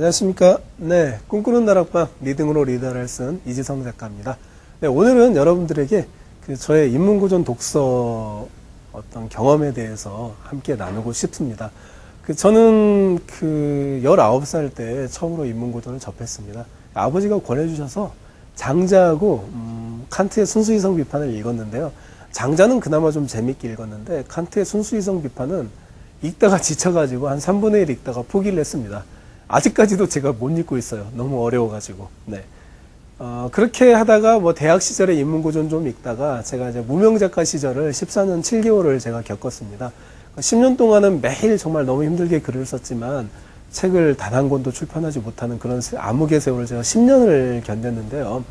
안녕하십니까. 네, 꿈꾸는 다락방 리딩으로 리더를 쓴 이지성 작가입니다. 네, 오늘은 여러분들에게 그 저의 인문고전 독서 어떤 경험에 대해서 함께 나누고 싶습니다. 그 저는 그 19살 때 처음으로 인문고전을 접했습니다. 아버지가 권해주셔서 장자하고 음, 칸트의 순수이성 비판을 읽었는데요. 장자는 그나마 좀 재밌게 읽었는데 칸트의 순수이성 비판은 읽다가 지쳐가지고 한 3분의 1 읽다가 포기를 했습니다. 아직까지도 제가 못 읽고 있어요. 너무 어려워가지고. 네. 어, 그렇게 하다가 뭐 대학 시절에 인문고전 좀 읽다가 제가 이제 무명작가 시절을 14년 7개월을 제가 겪었습니다. 10년 동안은 매일 정말 너무 힘들게 글을 썼지만 책을 단 한 권도 출판하지 못하는 그런 세- 암흑의 세월을 제가 10년을 견뎠는데요.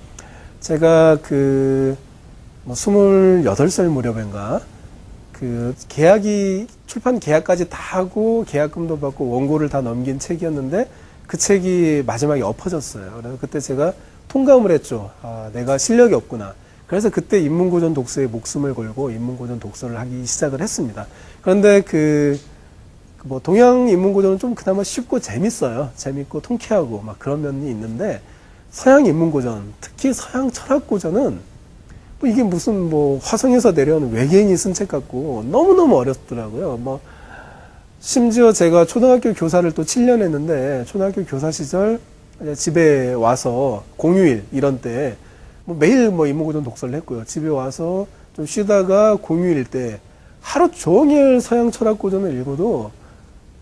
제가 그, 뭐 28살 무렵인가 그 계약이 출판 계약까지 다 하고 계약금도 받고 원고를 다 넘긴 책이었는데 그 책이 마지막에 엎어졌어요. 그래서 그때 제가 통감을 했죠. 아, 내가 실력이 없구나. 그래서 그때 인문고전 독서에 목숨을 걸고 인문고전 독서를 하기 시작을 했습니다. 그런데 그, 그뭐 동양 인문고전은 좀 그나마 쉽고 재밌어요. 재밌고 통쾌하고 막 그런 면이 있는데 서양 인문고전, 특히 서양 철학고전은 뭐 이게 무슨 뭐 화성에서 내려온 외계인이 쓴 책 같고 너무너무 어렵더라고요. 뭐 심지어 제가 초등학교 교사를 또 7년 했는데 초등학교 교사 시절 집에 와서 공휴일 이런 때 뭐 매일 뭐 인문고전 독서를 했고요. 집에 와서 좀 쉬다가 공휴일 때 하루 종일 서양 철학 고전을 읽어도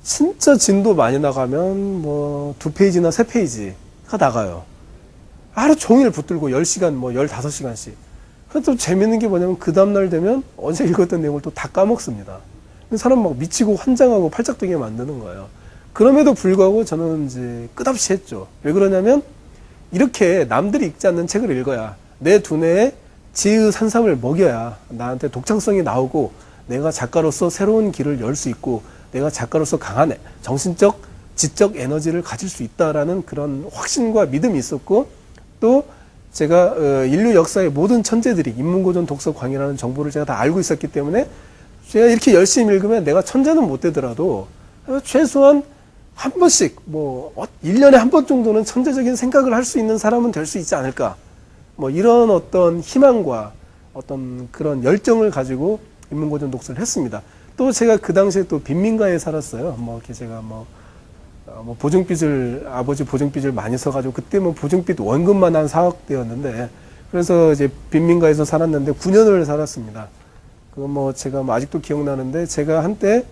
진짜 진도 많이 나가면 뭐 두 페이지나 세 페이지가 나가요. 하루 종일 붙들고 10시간, 뭐 15시간씩. 또 재밌는 게 뭐냐면 그 다음날 되면 어제 읽었던 내용을 또 다 까먹습니다. 사람 막 미치고 환장하고 팔짝되게 만드는 거예요. 그럼에도 불구하고 저는 이제 끝없이 했죠. 왜 그러냐면 이렇게 남들이 읽지 않는 책을 읽어야 내 두뇌에 지의 산삼을 먹여야 나한테 독창성이 나오고 내가 작가로서 새로운 길을 열 수 있고 내가 작가로서 강한 정신적, 지적 에너지를 가질 수 있다라는 그런 확신과 믿음이 있었고 또 제가 어, 인류 역사의 모든 천재들이 인문고전 독서 광이라는 정보를 제가 다 알고 있었기 때문에 제가 이렇게 열심히 읽으면 내가 천재는 못 되더라도 어, 최소한 한 번씩 뭐 1년에 한 번 정도는 천재적인 생각을 할 수 있는 사람은 될 수 있지 않을까. 뭐 이런 어떤 희망과 어떤 그런 열정을 가지고 인문고전 독서를 했습니다. 또 제가 그 당시에 또 빈민가에 살았어요. 뭐 이렇게 제가 뭐, 어, 뭐 보증빚을 아버지 보증빚을 많이 써가지고 그때 뭐 보증빚 원금만 한 4억 대였는데 그래서 이제 빈민가에서 살았는데 9년을 살았습니다. 그거 뭐 제가 뭐 아직도 기억나는데 제가 한때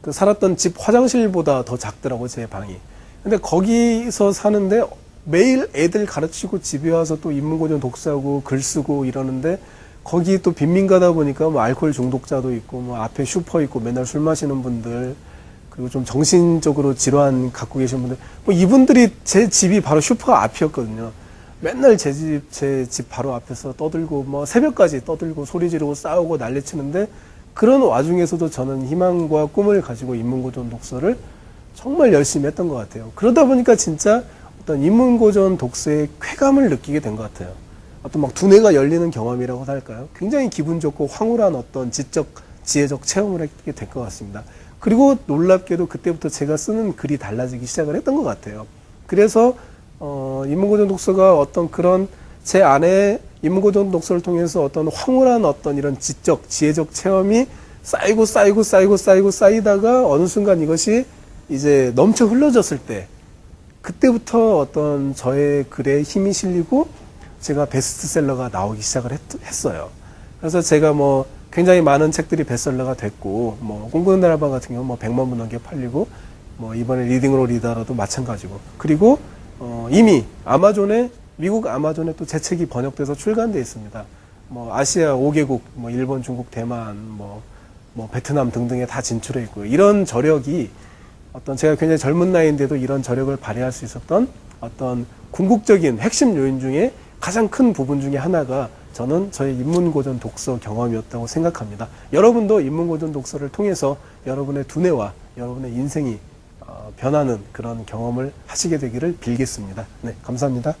그 살았던 집 화장실보다 더 작더라고 제 방이. 근데 거기서 사는데 매일 애들 가르치고 집에 와서 또 인문고전 독서하고 글 쓰고 이러는데 거기 또 빈민가다 보니까 뭐 알코올 중독자도 있고 뭐 앞에 슈퍼 있고 맨날 술 마시는 분들 그리고 좀 정신적으로 질환 갖고 계신 분들 뭐 이분들이 제 집이 바로 슈퍼 앞이었거든요. 맨날 제 집 제 집 바로 앞에서 떠들고 뭐 새벽까지 떠들고 소리 지르고 싸우고 난리치는데 그런 와중에서도 저는 희망과 꿈을 가지고 인문고전 독서를 정말 열심히 했던 것 같아요. 그러다 보니까 진짜 어떤 인문고전 독서의 쾌감을 느끼게 된 것 같아요. 어떤 막 두뇌가 열리는 경험이라고 할까요? 굉장히 기분 좋고 황홀한 어떤 지적, 지혜적 체험을 하게 될 것 같습니다. 그리고 놀랍게도 그때부터 제가 쓰는 글이 달라지기 시작을 했던 것 같아요. 그래서 어, 인문고전 독서가 어떤 그런 제 안에 인문고전 독서를 통해서 어떤 황홀한 어떤 이런 지적, 지혜적 체험이 쌓이고 쌓이고 쌓이고 쌓이고 쌓이다가 어느 순간 이것이 이제 넘쳐 흘러졌을 때 그때부터 어떤 저의 글에 힘이 실리고 제가 베스트셀러가 나오기 시작을 했, 어요 그래서 제가 뭐 굉장히 많은 책들이 베스트셀러가 됐고 뭐 꿈꾸는 나라방 같은 경우는 뭐 100만 부 넘게 팔리고 뭐 이번에 리딩으로 리더라도 마찬가지고 그리고 어 이미 아마존에 미국 아마존에 또 제 책이 번역돼서 출간돼 있습니다. 뭐 아시아 5개국 뭐 일본, 중국, 대만 뭐 뭐 베트남 등등에 다 진출해 있고요. 이런 저력이 어떤 제가 굉장히 젊은 나이인데도 이런 저력을 발휘할 수 있었던 어떤 궁극적인 핵심 요인 중에 가장 큰 부분 중에 하나가 저는 저의 인문고전 독서 경험이었다고 생각합니다. 여러분도 인문고전 독서를 통해서 여러분의 두뇌와 여러분의 인생이 어, 변하는 그런 경험을 하시게 되기를 빌겠습니다. 네, 감사합니다.